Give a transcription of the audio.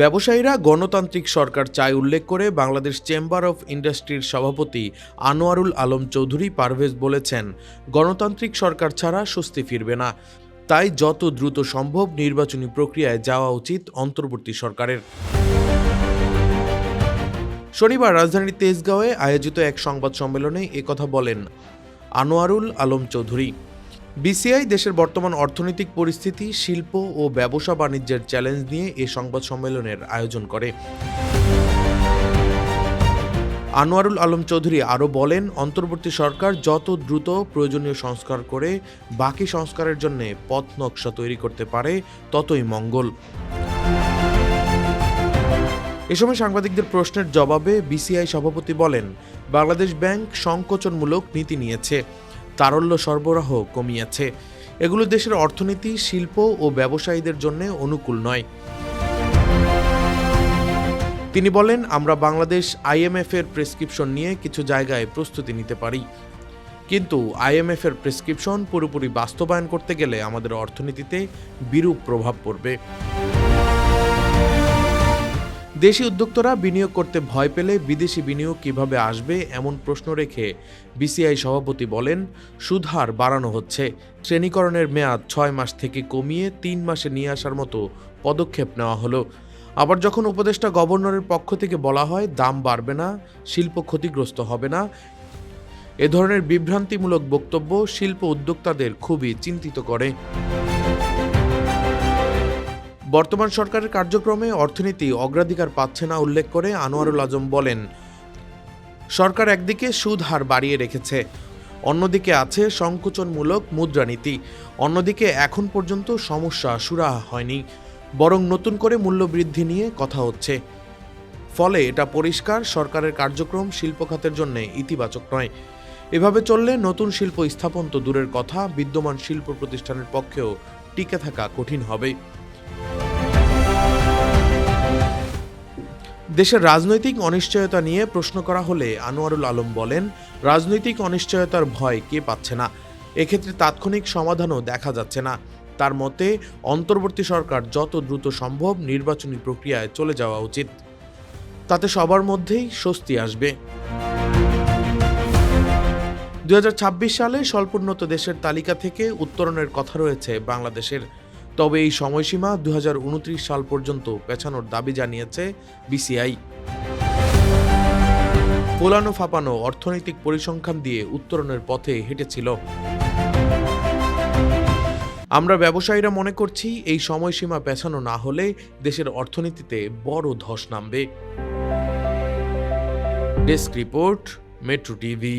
ব্যবসায়ীরা গণতান্ত্রিক সরকার চায় উল্লেখ করে বাংলাদেশ চেম্বার অফ ইন্ডাস্ট্রির সভাপতি আনোয়ারুল আলম চৌধুরী পারভেজ বলেছেন, গণতান্ত্রিক সরকার ছাড়া স্বস্তি ফিরবে না। তাই যত দ্রুত সম্ভব নির্বাচনী প্রক্রিয়ায় যাওয়া উচিত অন্তর্বর্তী সরকারের। শনিবার রাজধানীর তেজগাঁওয়ে আয়োজিত এক সংবাদ সম্মেলনে একথা বলেন আনোয়ারুল আলম চৌধুরী। বিসিআই দেশের বর্তমান অর্থনৈতিক পরিস্থিতি, শিল্প ও ব্যবসা বাণিজ্যের চ্যালেঞ্জ নিয়ে এ সংবাদ সম্মেলনের আয়োজন করে। আনোয়ারুল আলম চৌধুরী আরও বলেন, অন্তর্বর্তী সরকার যত দ্রুত প্রয়োজনীয় সংস্কার করে, বাকি সংস্কারের জন্য পথ নকশা তৈরি করতে পারে, ততই মঙ্গল। এ সময় সাংবাদিকদের প্রশ্নের জবাবে বিসিআই সভাপতি বলেন, বাংলাদেশ ব্যাংক সংকোচনমূলক নীতি নিয়েছে। তারল্য সরবরাহ কমিয়েছে। এগুলো দেশের অর্থনীতি, শিল্প ও ব্যবসায়ীদের জন্য অনুকূল নয়। তিনি বলেন, আমরা বাংলাদেশ আইএমএফ এর প্রেসক্রিপশন নিয়ে কিছু জায়গায় প্রস্তুতি নিতে পারি। কিন্তু আইএমএফ এর প্রেসক্রিপশন পুরোপুরি বাস্তবায়ন করতে গেলে আমাদের অর্থনীতিতে বিরূপ প্রভাব পড়বে। দেশি উদ্যোক্তারা বিনিয়োগ করতে ভয় পেলে বিদেশি বিনিয়োগ কীভাবে আসবে এমন প্রশ্ন রেখে বিসিআই সভাপতি বলেন সুদহার বাড়ানো হচ্ছে। শ্রেণীকরণের মেয়াদ ছয় মাস থেকে কমিয়ে তিন মাসে নিয়ে আসার মতো পদক্ষেপ নেওয়া হলো। আবার যখন উপদেষ্টা গভর্নরের পক্ষ থেকে বলা হয় দাম বাড়বে না, শিল্প ক্ষতিগ্রস্ত হবে না, এ ধরনের বিভ্রান্তিমূলক বক্তব্য শিল্প উদ্যোক্তাদের খুবই চিন্তিত করে। বর্তমান সরকারের কার্যক্রমে অর্থনীতি অগ্রাধিকার পাচ্ছে না উল্লেখ করে আনোয়ারুল আজম বলেন, সরকার একদিকে সুদ হার বাড়িয়ে রেখেছে, অন্যদিকে আছে সংকোচনমূলক মুদ্রানীতি, অন্যদিকে এখন পর্যন্ত সমস্যা সুরাহা হয়নি, বরং নতুন করে মূল্যবৃদ্ধি নিয়ে কথা হচ্ছে। ফলে এটা পরিষ্কার, সরকারের কার্যক্রম শিল্প খাতের জন্য ইতিবাচক নয়। এভাবে চললে নতুন শিল্প স্থাপন তো দূরের কথা, বিদ্যমান শিল্প প্রতিষ্ঠানের পক্ষেও টিকে থাকা কঠিন হবে। দেশের রাজনৈতিক অনিশ্চয়তা নিয়ে প্রশ্ন করা হলে আনোয়ারুল আলম বলেন, রাজনৈতিক অনিশ্চয়তার ভয় কে পাচ্ছে না? এক্ষেত্রে তাৎক্ষণিক সমাধানও দেখা যাচ্ছে না। তার মতে, অন্তর্বর্তী সরকার যত দ্রুত সম্ভব নির্বাচনী প্রক্রিয়ায় চলে যাওয়া উচিত। তাতে সবার মধ্যেই স্বস্তি আসবে। দু হাজার ছাব্বিশ সালে স্বল্পোন্নত দেশের তালিকা থেকে উত্তরণের কথা রয়েছে বাংলাদেশের। তবে এই সময়সীমা দু হাজার উনত্রিশ সাল পর্যন্ত পেছানোর দাবি জানিয়েছে বিসিআই। পোলানো ফাপানো অর্থনৈতিক পরিসংখ্যান দিয়ে উত্তরণের পথে হেঁটেছিল। আমরা ব্যবসায়ীরা মনে করছি এই সময়সীমা পেছানো না হলে দেশের অর্থনীতিতে বড় ধস নামবে। Desk report, Metro TV.